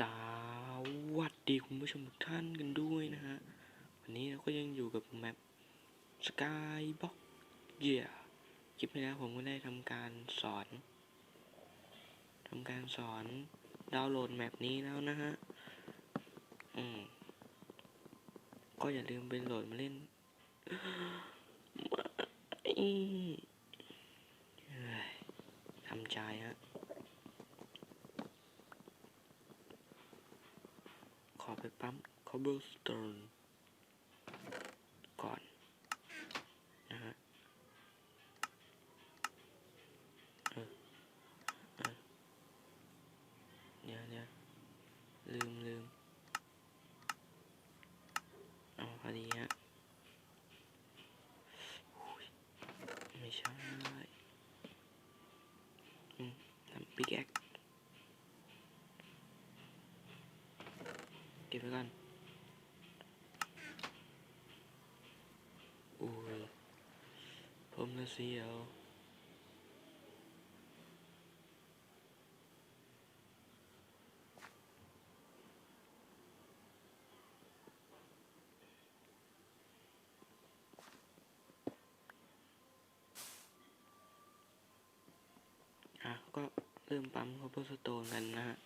สวัสดีคุณผู้ชมทุกท่านกันด้วยนะฮะ วันนี้เราก็ยังอยู่กับแมป Skybox เย่คลิปที่แล้วผมก็ได้ทำการสอนทำการสอนดาวน์โหลดแมปนี้แล้วนะฮะ อืม ก็อย่าลืมไปโหลดมาเล่นม่เฮ้ยทำใจฮะ ขอไปปั๊ ม cobblestone ก่อนนะฮะเดี๋ยวเดี๋ยวลืมลืมเอาพอดีฮะไม่ใช่อืมทำปิกแอคเก็บไว้ก่อนอุ้ยผมละ เสียว อะ ก็เริ่มปั๊มคอปเปอร์สโตนกันนะฮะ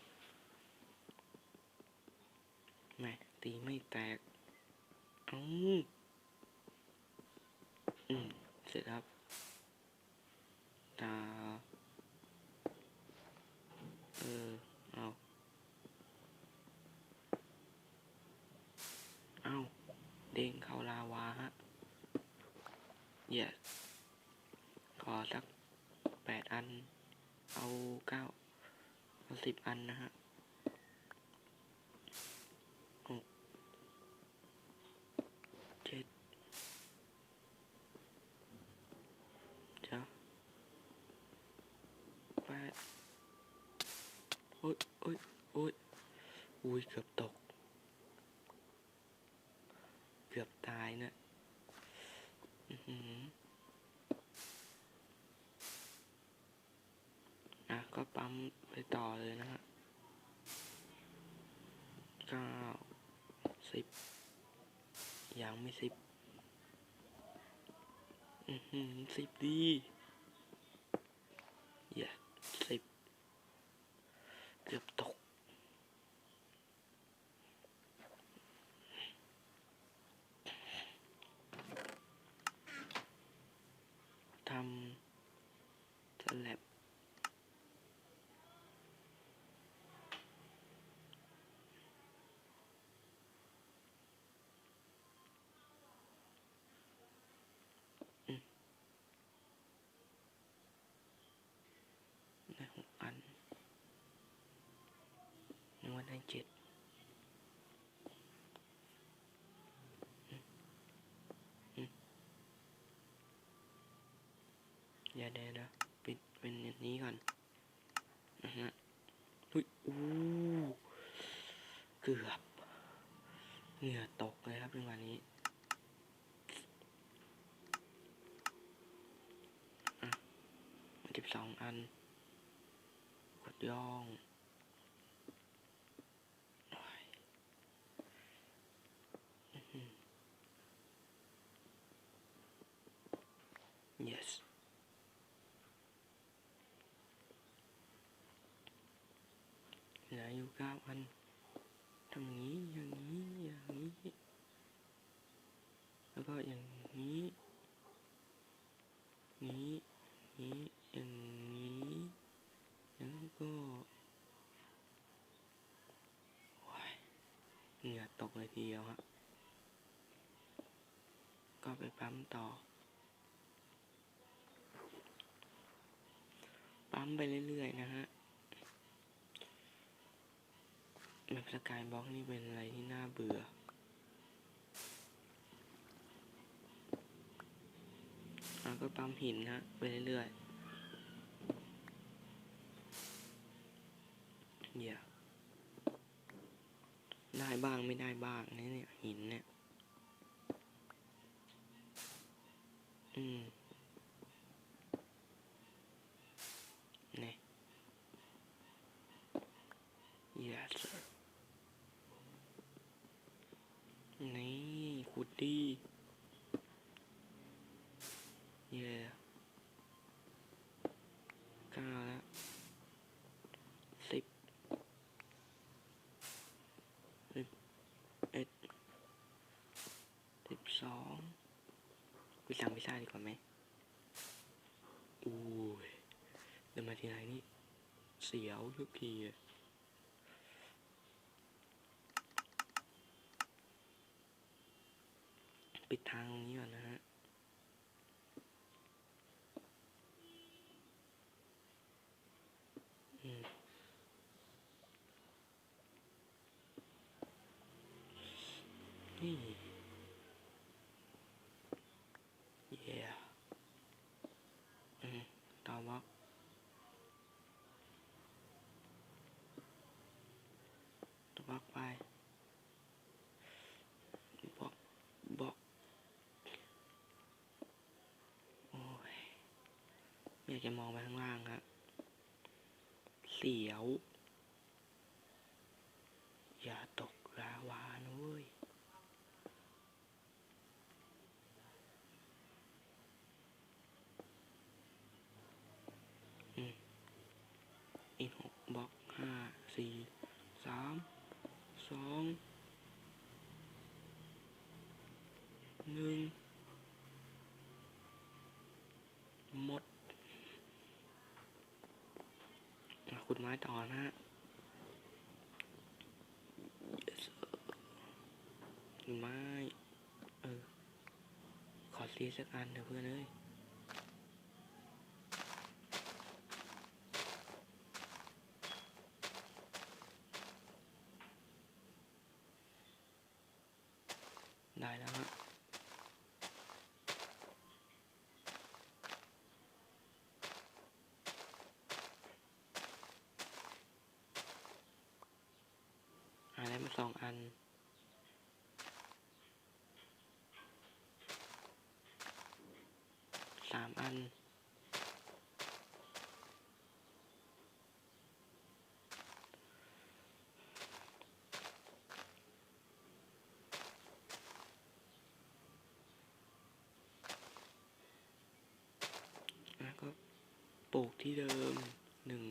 แม่ตีไม่แตกอ้าอืมเสร็จครับ ตา เออ เอา เอาเด้งเข้าลาวาฮะ yes ขอสักแปดอัน เอาเก้าเอา สิบอันนะฮะหกเจ็ดจ้ะแปดโอ้ยโอ้ยโอ้ยอุ้ยเกือบตก เกือบตายเนะอือหืออะ ก็ปั๊มไปต่อเลยนะฮะเก้าสิบ ยังไม่ สิบอือหือสิบดีอย่าสิบ เกือบตก ทำสแลบได้หกอันนึกว่าได้เจ็ดอืมอืมอย่าเดี๋ยวเดี๋ยวปิดเป็นอย่างนี้ก่อนนะฮะอุ้ยอู้เกือบเหงื่อตกเลยครับในวันนี้อะสิบสองอัน กดย่องโอ้ยอื้อหือ yes เหลื อยู่เก้าอันทำอย่างนี้อย่างนี้อย่างนี้ แล้วก็อย่างนี้ นี้ นี้อย่างนี้แล้วก็เหงื่อตกเลยทีเดียวฮะก็ไปปั๊มต่อ ปั๊มไปเรื่อยๆนะฮะ แบบสกายบล็อกนี่เป็นอะไรที่น่าเบื่อ แล้วก็ปั๊มหินนะไปเรื่อยๆอย่าได้บ้างไม่ได้บ้างนะเนี่ยหิน เอ็ดสิบสองไปสั่งพิซซ่าดีกว่าไหมอู้ยเดินมาทีไรนี่เสียวทุกทีปิดทางนี้ก่อนนะฮะอืม อยากจะมองไปข้างล่างครับเสียว อย่าตกลาวานะเว้ยอืมอีกหกบล็อกห้าสี่สามสองหนึ่งหมดอะขุด ไม้ต่อนะฮะไม้เออ ขอซีสักอันเถอะเพื่อนเอ้ยได้แล้วฮะหาได้มา สองอันสามอัน แล้วก็ปลูกที่เดิมหนึ่ง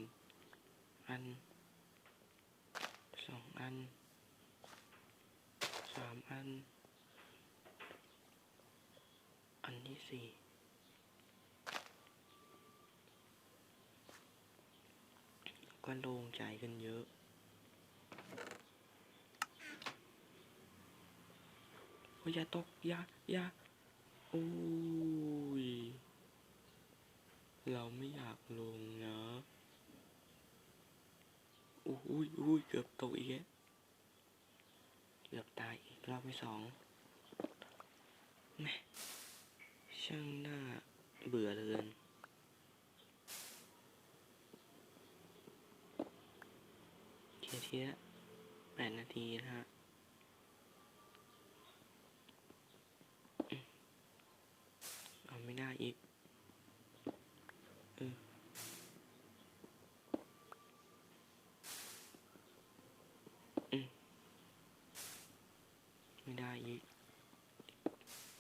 อันสองอันสามอัน อันที่สี่ ก็โล่งใจกันเยอะโอ้ยอย่าตกอย่าอย่าโอ้ย เราไม่อยากลงนะอุ้ยอุ้ยเกือบตกอีกแล้วเกือบตายอีกรอบที่สองแม่ช่างน่าเบื่อเลยเทียเทียแปดนา ทีนะฮะเอาไม่ได้อีกอืมอืมไม่ได้อีก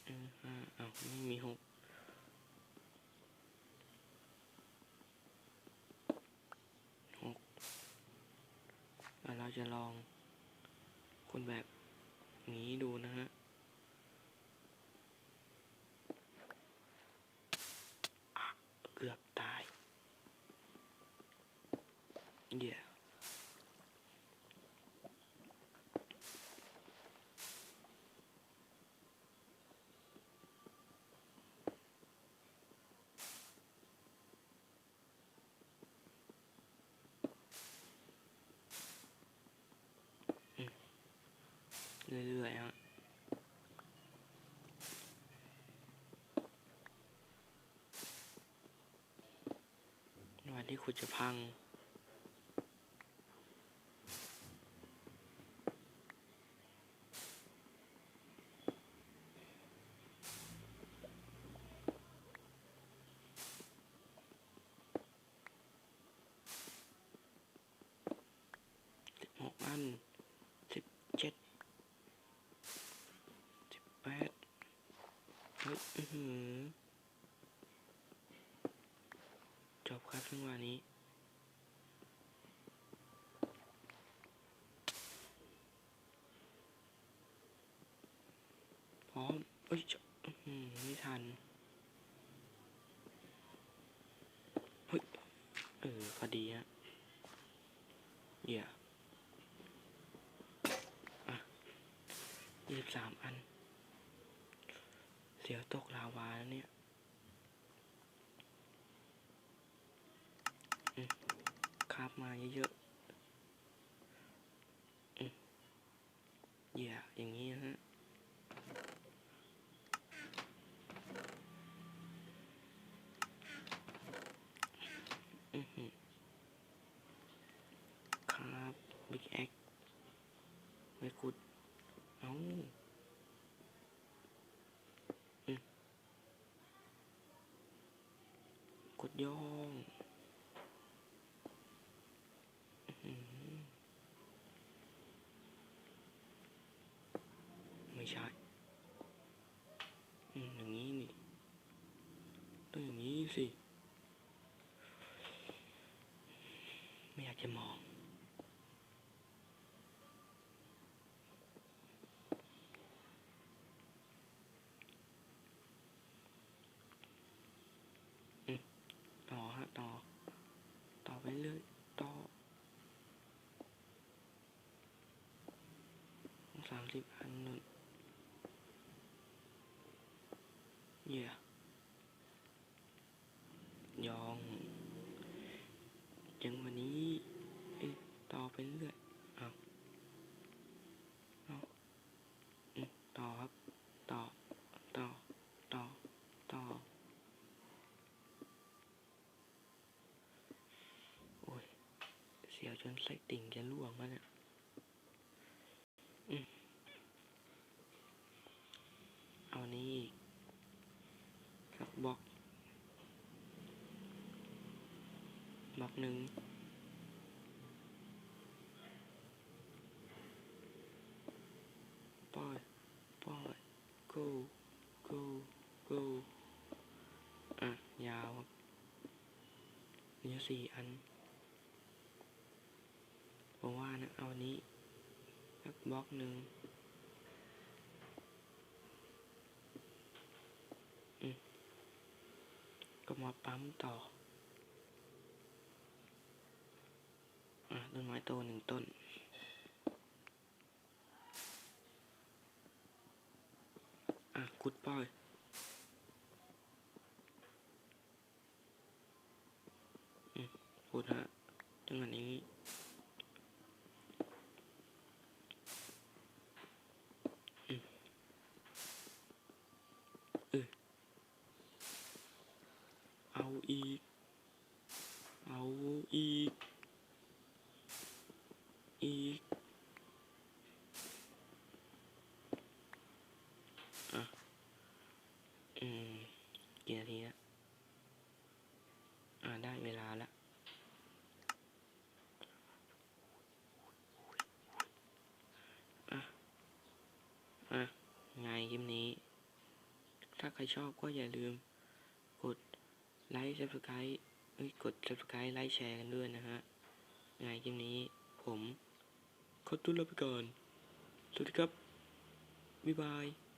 เออห้าเอาไม่มีหกหกเราจะลอง คนแบบนี้ดูนะฮะ เกือบตาย เดี๋ยว เรื่อยๆครับวันที่คุณจะพัง สิบหกอันสิบเจ็ดสิบแปดเฮ้ยอื้อหือ จบครับจังหวะนี้ เออ พอดีฮะเหยื่ออะยี่สิบสามอัน เสียวตกลาวาแล้วเนี่ยคาบมาเยอะๆเหยื่อย่างนี้นะฮะครับ บิ๊กแอคไม่กุด เอาอืม กดย่องอื้อหือไม่ใช่ อืมอย่างนี้นี่ต้องอย่างนี้สิ ไม่อยากจะมอง อืมต่อฮะ ต่อ ต่อไปเรื่อยต่อ ริบอันนุ่นเยื่ยองจังวันนี้เอ้ต่อไปเรื่อยเอาเอาอืมต่อครับ ต่อ ต่อ ต่อ ต่อ โอ้ย เสียวจนไส้ติ่งจะล่วงมาเนี่ยอืมเอานี้อีกสัก บล็อกบล็อกหนึ่งปล่อยปล่อย go go go อะ ยาวครับนี่สี่อันผมว่านะ เอาอันนี้สักบล็อกหนึ่งอืมก็ มาปั๊มต่ออต้นไม้โตหนึ่งต้น อะกุดป้อยอืมพูดฮะจังหวะนี้ อืมเออเอาอีก เอาอีก อีก อะ อืมกี่นาทีแล้วอ่าได้เวลาแล้ว อะ อะ ไงคลิปนี้ ถ้าใครชอบก็อย่าลืม กดไลค์ subscribe กด subscribe ไลค์แชร์กันด้วยนะฮะไงคลิปนี้ ผมขอตัวลาไปก่อน สวัสดีครับ บ๊ายบาย